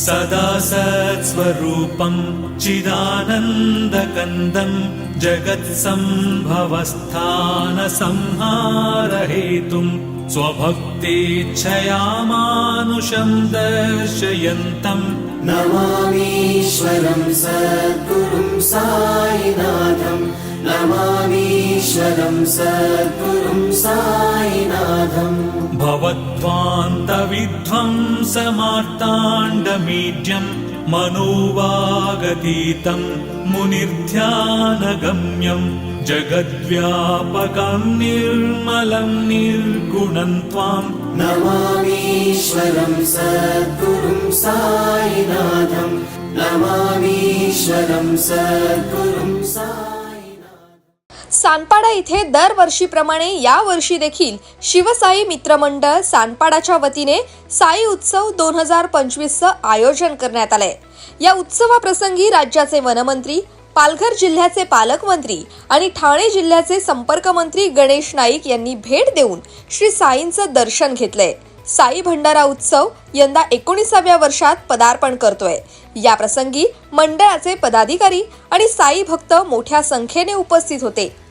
सदा सत्स्वरूपं चिदानन्दकन्दं जगत्सम्भवस्थानसंहारहेतुं स्वभक्तेच्छया मानुषं दर्शयन्तम् नमामीश्वरं सद्गुरुं साईनाथं। नमामीश्वरं सद्गुरुं साईनाथम् भवद्वान्तविध्वंसमार्ताण्डमीड्यम् मनोवागतीतं मुनिर्ध्यानगम्यं जगद्व्यापकं निर्मलं निर्गुणं त्वाम् नमामीश्वरं सद्गुरुं साईनाथं। नमामीश्वरं सद्गुरुं साईनाथम् सानपाडा इथे दरवर्षीप्रमाणे या वर्षी देखील शिवसाई मित्रमंडळ सानपाडाच्या वतीने साई उत्सव दोन हजार पंचवीसचं आयोजन करण्यात आलंय. या उत्सवाप्रसंगी राज्याचे वनमंत्री पालघर जिल्ह्याचे पालकमंत्री आणि ठाणे जिल्ह्याचे संपर्कमंत्री गणेश नाईक यांनी भेट देऊन श्री साईंचं दर्शन घेतलंय. साई भंडारा उत्सव यंदा एकोणीसाव्या वर्षात पदार्पण करतोय. या प्रसंगी मंडळाचे पदाधिकारी आणि साई भक्त मोठ्या संख्येने उपस्थित होते.